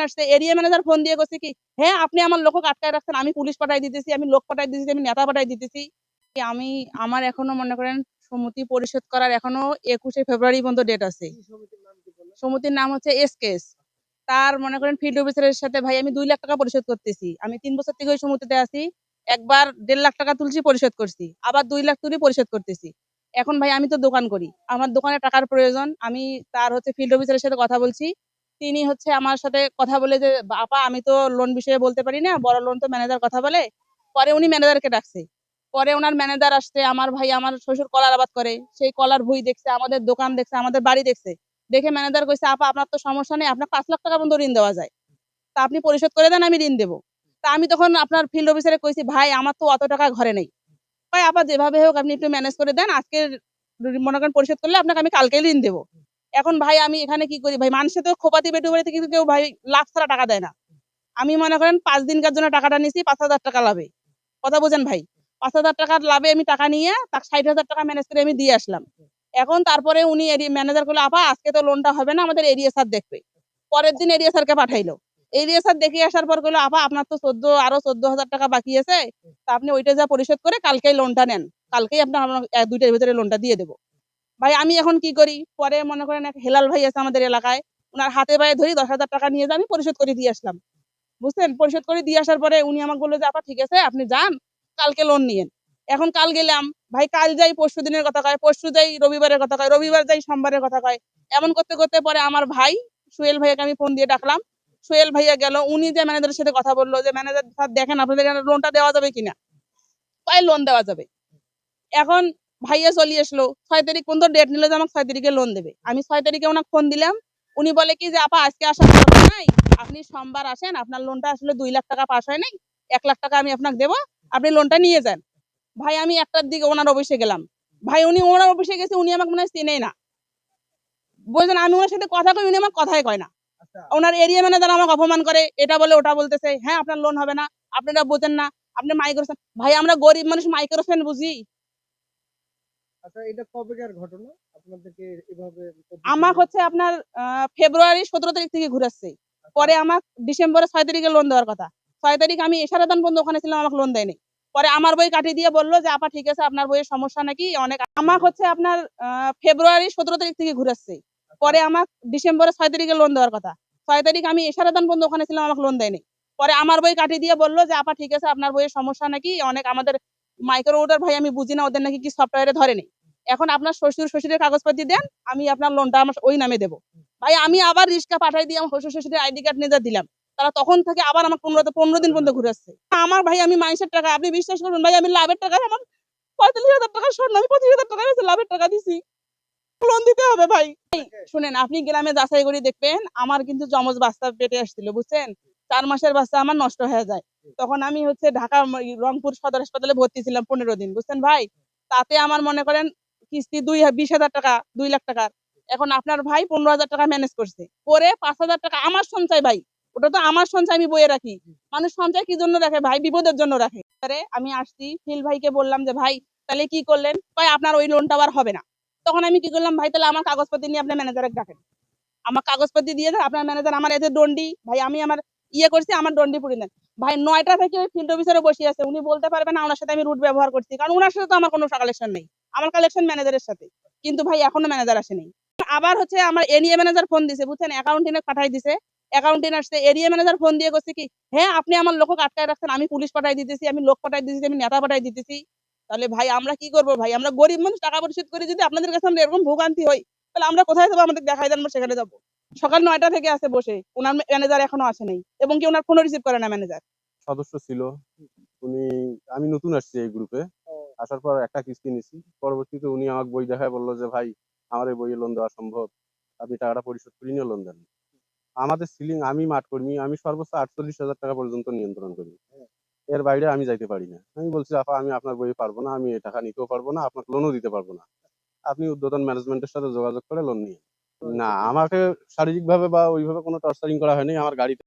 আসছে area manager phone দিয়ে করছে কি হ্যাঁ আপনি আমার লোক আটকায় রাখছেন আমি পুলিশ পাঠাই দিতেছি আমি লোক পাঠাই দিতেছি আমি নেতা পাঠাই দিতেছি। আমি আমার এখনও মনে করেন সমিতি পরিশোধ করার এখনও একুশে ফেব্রুয়ারি পর্যন্ত ডেট আছে। সমিতির নাম হচ্ছে এসকেস তার মনে করেন ফিল্ড অফিসারের সাথে ভাই আমি দুই লাখ টাকা পরিশোধ করতেছি আমি তিন বছর থেকে ওই সমিতিতে আছি একবার দেড় লাখ টাকা তুলছি পরিশোধ করছি আবার দুই লাখ তুলি পরিশোধ করতেছি। এখন ভাই আমি তো দোকান করি আমার দোকানে টাকার প্রয়োজন আমি তার হচ্ছে ফিল্ড অফিসারের সাথে কথা বলছি তিনি হচ্ছে আমার সাথে কথা বলে যে আপা আমি তো লোন বিষয়ে বলতে পারি না, বড় লোন তো ম্যানেজার কথা বলে। পরে উনি ম্যানেজারকে ডাকছে। পরে ওনার ম্যানেজার আসছে, আমার ভাই আমার শ্বশুর কলার আবাদ করে। সেই কলার ভুই দেখছে, আমাদের দোকান দেখছে, আমাদের বাড়ি দেখছে। দেখে ম্যানেজার কইছে, আপা, আপনার তো সমস্যা নেই, আপনার পাঁচ লাখ টাকা পর্যন্ত ঋণ দেওয়া যায়। তা আপনি পরিশোধ করে দেন, আমি ঋণ দেবো। তা আমি তখন আপনার ফিল্ড অফিসারে কইছি, ভাই, আমার তো অত টাকা ঘরে নেই। ভাই, আপা, যেভাবে হোক আপনি একটু ম্যানেজ করে দেন আজকে মনে করেন পরিশোধ করলে আপনাকে আমি কালকেই ঋণ দেবো। এখন ভাই আমি এখানে কি করি? ভাই মানুষের তো খোপাতি বেটু বাড়িতে কিন্তু কেউ ভাই লাখ ছাড়া টাকা দেয় না। আমি মনে করেন পাঁচ দিনকার জন্য টাকাটা নিছি, পাঁচ হাজার টাকা লাভে। কথা বোঝেন ভাই? পাঁচ হাজার টাকার লাভে আমি টাকা নিয়ে তাকে ষাট হাজার টাকা ম্যানেজ করে আমি দিয়ে আসলাম। এখন তারপরে উনি ম্যানেজার করল আপা, আজকে তো লোনটা হবে না, আমাদের এরিয়া স্যার দেখবে। পরের দিন এরিয়া স্যারকে পাঠাইলো। এরিয়া স্যার দেখে আসার পর কইলো, আপা, আপনার তো চোদ্দ, আরও চোদ্দ হাজার টাকা বাকি আছে। তা আপনি ওইটা যা পরিশোধ করে কালকেই লোনটা নেন। কালকেই আপনার দুইটার ভিতরে লোনটা দিয়ে দেবো। ভাই, আমি এখন কি করি? পরে মনে করেন এক হেলাল ভাই আছে আমাদের এলাকায় ওনার হাতে পায়ে ধরি দশ হাজার টাকা নিয়ে যান আমি পরিশোধ করে দিয়ে আসলাম। বুঝছেন? পরিশোধ করে দিয়ে আসার পরে উনি আমাকে বলল যে, আপা, ঠিক আছে, আপনি যান, কালকে লোন নিয়েন। এখন কাল গেলাম, ভাই, কাল যাই পরশু দিনের কথা কয়, পরশু যাই রবিবারের কথা কয়, রবিবার যাই সোমবারের কথা কয়। এমন করতে করতে পরে আমার ভাই সুয়েল ভাইয়াকে আমি ফোন দিয়ে ডাকলাম। সোহেল ভাইয়া গেল, উনি যে ম্যানেজারের সাথে কথা বলল যে ম্যানেজার স্যার দেখেন আপনাদের লোনটা দেওয়া যাবে কিনা? কয় লোন দেওয়া যাবে। এখন ভাইয়া চলে আসলো। ছয় তারিখ পর্যন্ত ডেট নিল যে আমাকে ছয় তারিখে লোন দেবে? আমি ছয় তারিখে ওনাকে ফোন দিলাম। উনি বলে কি যে আপা আজকে আসার দরকার নাই। আপনি সোমবার আসেন। আপনার লোনটা আসলে দুই লাখ টাকা পাস হয় নাই। এক লাখ টাকা আমি আপনাকে দেবো। আপনি লোনটা নিয়ে যান। ভাই আমি একটার দিকে ওনার অফিসে গেলাম। ভাই উনি ওনার অফিসে গেছে উনি আমাকে মনে হয় চেনেই না। বলছেন আমি ওনার সাথে কথা কই উনি আমার কথাই কয় না। ওনার এরিয়া ম্যানেজার আমাকে অপমান করে এটা বলে ওটা বলতেছে হ্যাঁ আপনার লোন হবে না। আপনারা বোঝেন না। আপনি মাইক্রোফোন ভাই আমরা গরিব মানুষ মাইক্রোফোন বুঝি। আচ্ছা এটা কবেকার ঘটনা? আপনাদেরকে এভাবে আমার হচ্ছে আপনার ফেব্রুয়ারি সতেরো তারিখ থেকে ঘুরাচ্ছে পরে আমার ডিসেম্বরের ছয় তারিখে লোন দেওয়ার কথা। ছয় তারিখ আমি এশারাদান বন্ধু ওখানে ছিলাম আমাকে লোন দেয়নি। পরে আমার বই কাটিয়ে দিয়ে বলল যে আপা ঠিক আছে আপনার বইয়ের সমস্যা নাকি? অনেক আমার হচ্ছে আপনার ফেব্রুয়ারি সতেরো তারিখ থেকে ঘুরাচ্ছে পরে আমার ডিসেম্বরের ছয় তারিখে লোন দেওয়ার কথা। ছয় তারিখ আমি এশারাদান বন্ধু ওখানে ছিলাম আমাকে লোন দেয়নি। পরে আমার বই কাটিয়ে দিয়ে বলল যে আপা ঠিক আছে আপনার বইয়ের সমস্যা নাকি? অনেক আমাদের মাইক্রো ওটার ভাই আমি বুঝি না ওদের নাকি কি সফটওয়্যারে ধরেনি। এখন আপনার শ্বশুর শ্বশুরের কাগজপত্র দেন আমি আপনার লোনটা আমার ওই নামে দেবো। ভাই আমি আবার রিক্সা পাঠাই দিয়ে আমার শ্বশুর শ্বশুরের আইডি কার্ড নিয়ে দিলাম। তারা তখন থেকে আবার আমার পনেরো পনেরো দিন পর্যন্ত ঘুরে আসছে। আমার ভাই আমি মাইসের টাকা আপনি বিশ্বাস করুন ভাই আমি লাভের টাকা আমার পঁয়তাল্লিশ হাজার টাকা স্বর্ণ আমি পঁচিশ হাজার টাকা লাভের টাকা দিছি। লোন দিতে হবে ভাই। শুনেন আপনি গ্রামে যাচাই করে দেখবেন আমার কিন্তু জমজ বাচ্চা পেটে আসছিল বুঝছেন? চার মাসের বাচ্চা আমার নষ্ট হয়ে যায়। তখন আমি হচ্ছে ঢাকা রংপুর সদর হাসপাতালে ভর্তি ছিলাম পনেরো দিন বুঝছেন ভাই? তাতে আমার মনে করেন কিস্তি দুই বিশ হাজার টাকা, দুই লাখ টাকার। এখন আপনার ভাই পনেরো হাজার টাকা ম্যানেজ করছে। করে পাঁচ হাজার টাকা আমার সঞ্চয় ভাই, ওটা তো আমার সঞ্চয় আমি বইয়ে রাখি। মানুষ সঞ্চয় কি জন্য রাখে? ভাই বিপদের জন্য রাখে। পরে আমি আসছি, ফিল ভাইকে বললাম যে, ভাই, তাহলে কি করলেন? ভাই আপনার ওই লোনটা আর হবে না। তখন আমি কি করলাম, ভাই, তাহলে আমার কাগজপত্র নিয়ে আপনার ম্যানেজারে ডাকেন। আমার কাগজপত্র দিয়ে দেন, আপনার ম্যানেজার আমার এতে দন্ডি ভাই, আমি আমার ইয়ে করছি, আমার দন্ডি পুড়ে দেন। ভাই, নয়টা থেকে ওই ফিল্ড অফিসারে বসে আছে। উনি বলতে পারবে না, ওনার সাথে আমি রুট ব্যবহার করছি। কারণ ওনার সাথে তো আমার কোনো কালেকশন নেই। আমার কালেকশন ম্যানেজারের সাথে। কিন্তু ভাই, এখনও ম্যানেজার আসেনি আবার হচ্ছে আমার এরিয়া ম্যানেজার ফোন দিছে, বুঝছেন? অ্যাকাউন্টিনে পাঠাই দিছে। অ্যাকাউন্টিন আসছে এরিয়া ম্যানেজার ফোন দিয়ে করছে কি হ্যাঁ আপনি আমার লোক আটকায় রাখছেন, আমি পুলিশ পাঠাই দিতেছি, আমি লোক পাঠাই দিতেছি, আমি নেতা পাঠাই দিতেছি। তাহলে ভাই, আমরা কি করব ভাই? আমরা গরিব মানুষ, টাকা পরিশোধ করি, যদি আপনাদের কাছে আমরা এরকম ভোগান্তি হই, তাহলে আমরা কোথায় যাব? আমাদের দেখাই দেন সেখানে যাব। সকাল নয়টা থেকে আছে বসে, ওনার ম্যানেজার এখনও আসে নাই, এবং কি ওনার ফোনও রিসিভ করে না ম্যানেজার সদস্য ছিল, উনি, আমি নতুন আসছি এই গ্রুপে আসার পর একটা কিস্তি নিছি। পরবর্তীতে উনি আমাকে বই দেখায় বলল যে ভাই আমার এই বইয়ে লোন দেওয়া সম্ভব। আপনি টাকাটা পরিশোধ করে নিয়ে লোন দেন। আমাদের সিলিং আমি মাঠ কর্মী আমি সর্বোচ্চ আটচল্লিশ হাজার টাকা পর্যন্ত নিয়ন্ত্রণ করি। এর বাইরে আমি যাইতে পারি না। আমি বলছি আপা আমি আপনার বই পারব না আমি এই টাকা নিতেও পারব না আপনার লোনও দিতে পারব না। আপনি উদ্বোধন ম্যানেজমেন্টের সাথে যোগাযোগ করে লোন নিয়ে। না আমাকে শারীরিকভাবে বা ওইভাবে কোনো টর্চারিং করা হয়নি। আমার গাড়িতে